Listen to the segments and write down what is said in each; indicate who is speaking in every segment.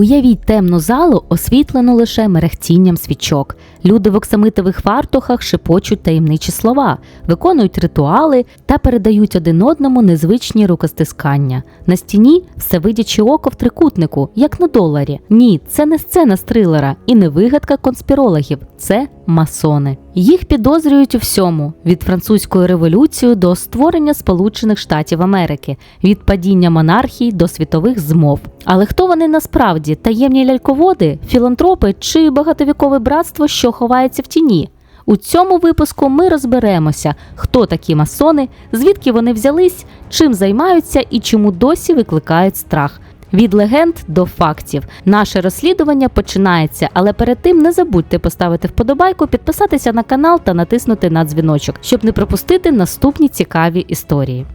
Speaker 1: Уявіть темну залу, освітлену лише мерехтінням свічок. Люди в оксамитових фартухах шепочуть таємничі слова, виконують ритуали та передають один одному незвичні рукостискання. На стіні все видячи око в трикутнику, як на доларі. Ні, це не сцена з трилера і не вигадка конспірологів, це масони. Їх підозрюють у всьому: від французької революції до створення Сполучених Штатів Америки, від падіння монархій до світових змов. Але хто вони насправді таємні ляльководи, філантропи чи багатовікове братство, що ховається в тіні? У цьому випуску ми розберемося, хто такі масони, звідки вони взялись, чим займаються і чому досі викликають страх. Від легенд до фактів. Наше розслідування починається, але перед тим не забудьте поставити вподобайку, підписатися на канал та натиснути на дзвіночок, щоб не пропустити наступні цікаві історії.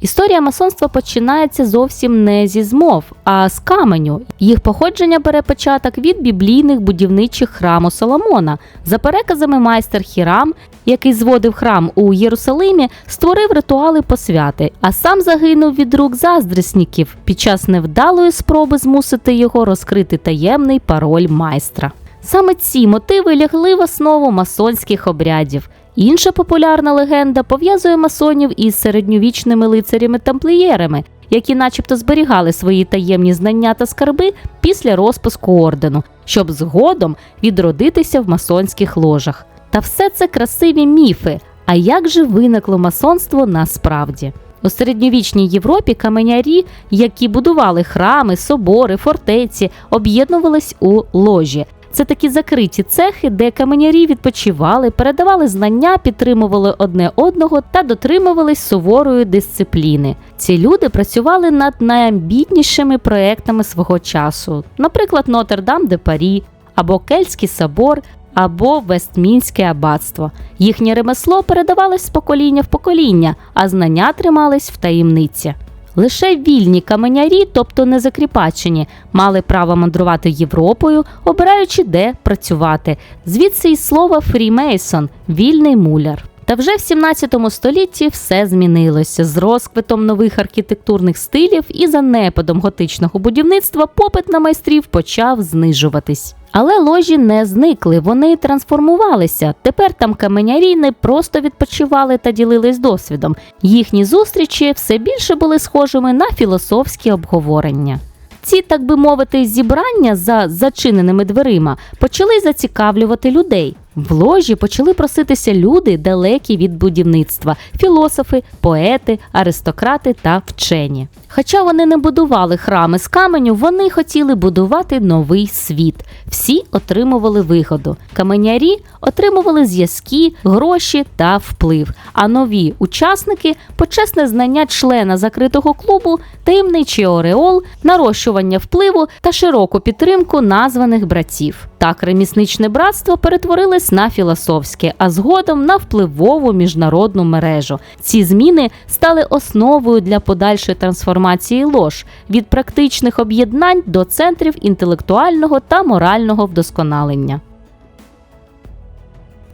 Speaker 1: Історія масонства починається зовсім не зі змов, а з каменю. Їх походження бере початок від біблійних будівничих храму Соломона. За переказами майстер Хірам, який зводив храм у Єрусалимі, створив ритуали посвяти, а сам загинув від рук заздрісників під час невдалої спроби змусити його розкрити таємний пароль майстра. Саме ці мотиви лягли в основу масонських обрядів. Інша популярна легенда пов'язує масонів із середньовічними лицарями-тамплієрами, які начебто зберігали свої таємні знання та скарби після розпуску ордену, щоб згодом відродитися в масонських ложах. Та все це красиві міфи. А як же виникло масонство насправді? У середньовічній Європі каменярі, які будували храми, собори, фортеці, об'єднувались у ложі. Це такі закриті цехи, де каменярі відпочивали, передавали знання, підтримували одне одного та дотримувались суворої дисципліни. Ці люди працювали над найамбітнішими проектами свого часу, наприклад, Нотр-Дам де Парі або Кельтський собор. Або Вестмінське аббатство. Їхнє ремесло передавалось з покоління в покоління, а знання тримались в таємниці. Лише вільні каменярі, тобто не закріпачені, мали право мандрувати Європою, обираючи де працювати. Звідси й слово фрімейсон вільний муляр. Та вже в 17 столітті все змінилося з розквитом нових архітектурних стилів і занепадом готичного будівництва попит на майстрів почав знижуватись. Але ложі не зникли, вони трансформувалися. Тепер там каменярі не просто відпочивали та ділились досвідом. Їхні зустрічі все більше були схожими на філософські обговорення. Ці, так би мовити, зібрання за зачиненими дверима почали зацікавлювати людей. В ложі почали проситися люди, далекі від будівництва філософи, поети, аристократи та вчені. Хоча вони не будували храми з каменю, вони хотіли будувати новий світ. Всі отримували вигоду. Каменярі отримували зв'язки, гроші та вплив. А нові учасники почесне знання члена закритого клубу, таємничий ореол, нарощування впливу та широку підтримку названих братів. Так, ремісничне братство перетворилось на філософське, а згодом на впливову міжнародну мережу. Ці зміни стали основою для подальшої трансформації лож від практичних об'єднань до центрів інтелектуального та морального вдосконалення.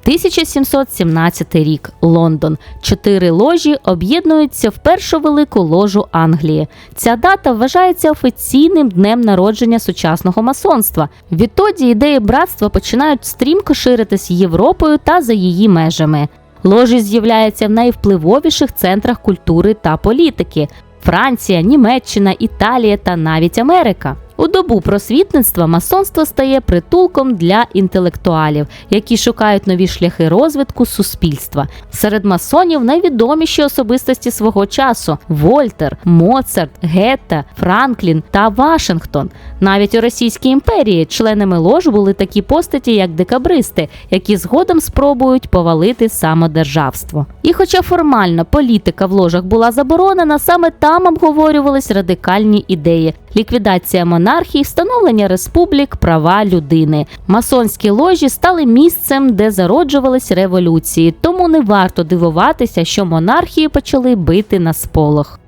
Speaker 1: 1717 рік Лондон. Чотири ложі об'єднуються в першу велику ложу Англії. Ця дата вважається офіційним днем народження сучасного масонства. Відтоді ідеї братства починають стрімко ширитись Європою та за її межами. Ложі з'являються в найвпливовіших центрах культури та політики: Франція, Німеччина, Італія та навіть Америка. У добу просвітництва масонство стає притулком для інтелектуалів, які шукають нові шляхи розвитку суспільства. Серед масонів найвідоміші особистості свого часу: Вольтер, Моцарт, Гетта, Франклін та Вашингтон. Навіть у Російській імперії членами лож були такі постаті, як декабристи, які згодом спробують повалити самодержавство. І, хоча формально політика в ложах була заборонена, саме там обговорювались радикальні ідеї: ліквідація монархії, встановлення республік, права людини. Масонські ложі стали місцем, де зароджувались революції, тому не варто дивуватися, що монархії почали бити на сполох.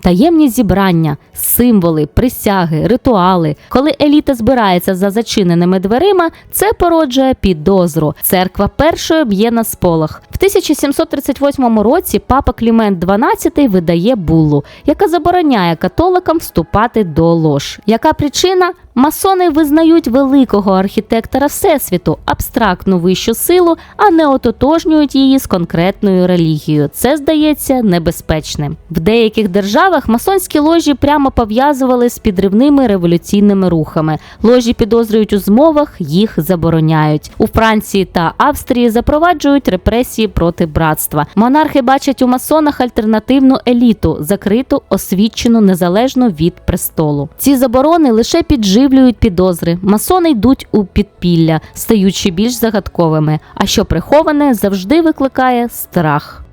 Speaker 1: Таємні зібрання, символи, присяги, ритуали. Коли еліта збирається за зачиненими дверима, це породжує підозру. Церква першою б'є на сполох. В 1738 році папа Клімент XII видає буллу, яка забороняє католикам вступати до лож. Яка причина? Масони визнають великого архітектора Всесвіту, абстрактну вищу силу, а не ототожнюють її з конкретною релігією. Це здається небезпечним. В деяких державах масонські ложі прямо пов'язували з підривними революційними рухами. Ложі підозрюють у змовах, їх забороняють. У Франції та Австрії запроваджують репресії проти братства. Монархи бачать у масонах альтернативну еліту, закриту, освічену незалежно від престолу. Ці заборони лише підживлюють підозри. Масони йдуть у підпілля, стаючи більш загадковими. А що приховане завжди викликає страх.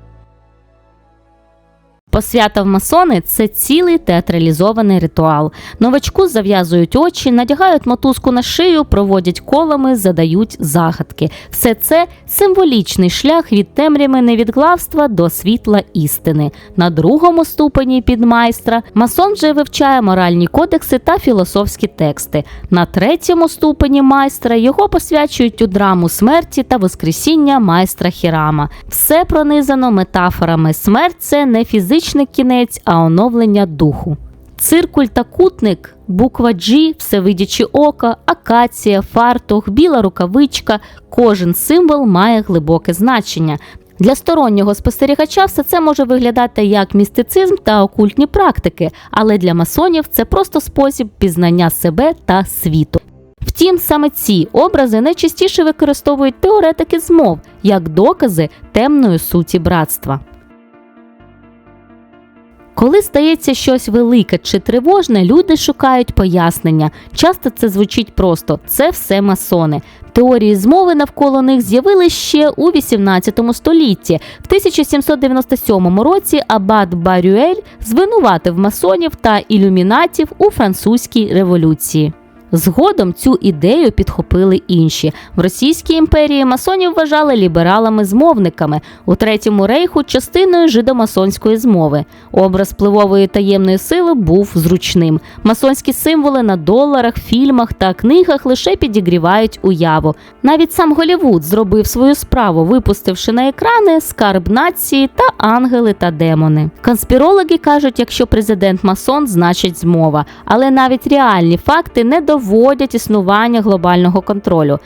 Speaker 1: Посвята в масони це цілий театралізований ритуал. Новачку зав'язують очі, надягають мотузку на шию, проводять колами, задають загадки. Все це символічний шлях від темряви невідглавства до світла істини. На другому ступені підмайстра масон вже вивчає моральні кодекси та філософські тексти. На третьому ступені майстра його посвячують у драму смерті та воскресіння майстра Хірама. Все пронизано метафорами. Смерть це не фізичний кінець, а оновлення духу. Циркуль та кутник, буква G, всевидячі ока, акація, фартух, біла рукавичка. Кожен символ має глибоке значення. Для стороннього спостерігача все це може виглядати як містицизм та окультні практики, але для масонів це просто спосіб пізнання себе та світу. Втім, саме ці образи найчастіше використовують теоретики змов як докази темної суті братства. Коли стається щось велике чи тривожне, люди шукають пояснення. Часто це звучить просто: це все масони. Теорії змови навколо них з'явились ще у 18 столітті. В 1797 році Абат Барюель звинуватив масонів та ілюмінатів у французькій революції. Згодом цю ідею підхопили інші. В Російській імперії масонів вважали лібералами-змовниками, у Третьому рейху частиною жидомасонської змови. Образ впливової таємної сили був зручним. Масонські символи на доларах, фільмах та книгах лише підігрівають уяву. Навіть сам Голівуд зробив свою справу, випустивши на екрани скарб нації та ангели та демони. Конспірологи кажуть, якщо президент масон, значить змова, але навіть реальні факти не доводять існування глобального контролю.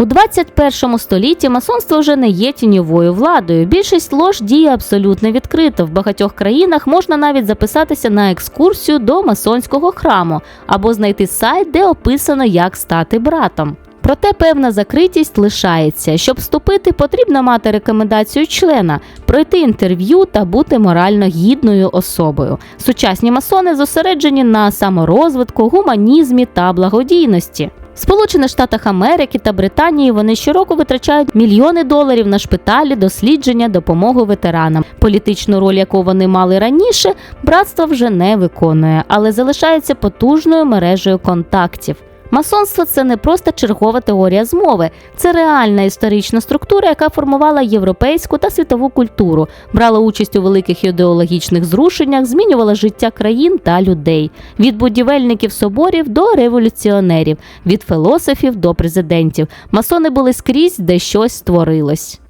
Speaker 1: У 21 столітті масонство вже не є тіньовою владою. Більшість лож діє абсолютно відкрито. В багатьох країнах можна навіть записатися на екскурсію до масонського храму або знайти сайт, де описано, як стати братом. Проте певна закритість лишається. Щоб вступити, потрібно мати рекомендацію члена, пройти інтерв'ю та бути морально гідною особою. Сучасні масони зосереджені на саморозвитку, гуманізмі та благодійності. Сполучених Штатах Америки та Британії вони щороку витрачають мільйони доларів на шпиталі, дослідження, допомогу ветеранам. Політичну роль, яку вони мали раніше, братство вже не виконує, але залишається потужною мережею контактів. Масонство це не просто чергова теорія змови, це реальна історична структура, яка формувала європейську та світову культуру, брала участь у великих ідеологічних зрушеннях, змінювала життя країн та людей, від будівельників соборів до революціонерів, від філософів до президентів. Масони були скрізь, де щось створилось.